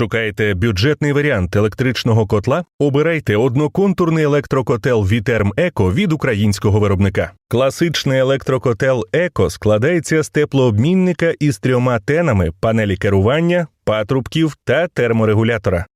Шукаєте бюджетний варіант електричного котла? Обирайте одноконтурний електрокотел Viterm Eco від українського виробника. Класичний електрокотел Eco складається з теплообмінника із трьома тенами, панелі керування, патрубків та терморегулятора.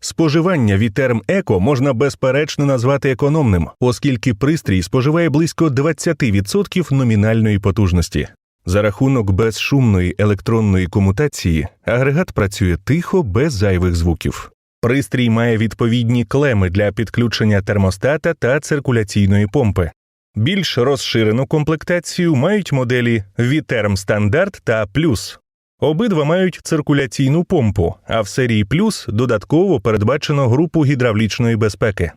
Споживання Viterm Eco можна безперечно назвати економним, оскільки пристрій споживає близько 20% номінальної потужності. За рахунок безшумної електронної комутації агрегат працює тихо, без зайвих звуків. Пристрій має відповідні клеми для підключення термостата та циркуляційної помпи. Більш розширену комплектацію мають моделі Viterm Standard та Plus. Обидва мають циркуляційну помпу, а в серії Plus додатково передбачено групу гідравлічної безпеки.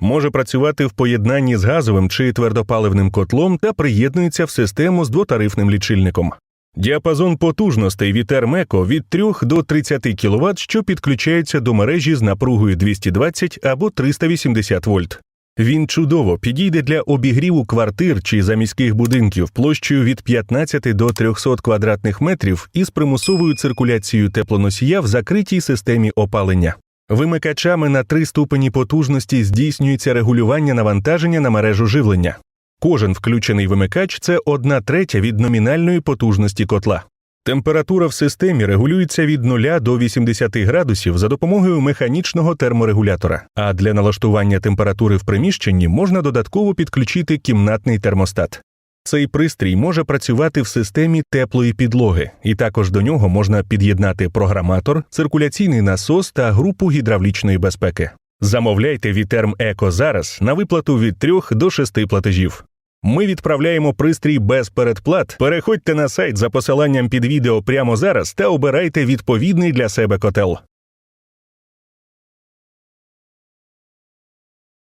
Може працювати в поєднанні з газовим чи твердопаливним котлом та приєднується в систему з двотарифним лічильником. Діапазон потужностей Viterm Eco від 3 до 30 кВт, що підключаються до мережі з напругою 220 або 380 вольт. Він чудово підійде для обігріву квартир чи заміських будинків площею від 15 до 300 квадратних метрів із примусовою циркуляцією теплоносія в закритій системі опалення. Вимикачами на три ступені потужності здійснюється регулювання навантаження на мережу живлення. Кожен включений вимикач це одна третя від номінальної потужності котла. Температура в системі регулюється від 0 до 80 градусів за допомогою механічного терморегулятора, а для налаштування температури в приміщенні можна додатково підключити кімнатний термостат. Цей пристрій може працювати в системі теплої підлоги, і також до нього можна під'єднати програматор, циркуляційний насос та групу гідравлічної безпеки. Замовляйте Viterm Eco зараз на виплату від 3 до 6 платежів. Ми відправляємо пристрій без передплат. Переходьте на сайт за посиланням під відео прямо зараз та обирайте відповідний для себе котел.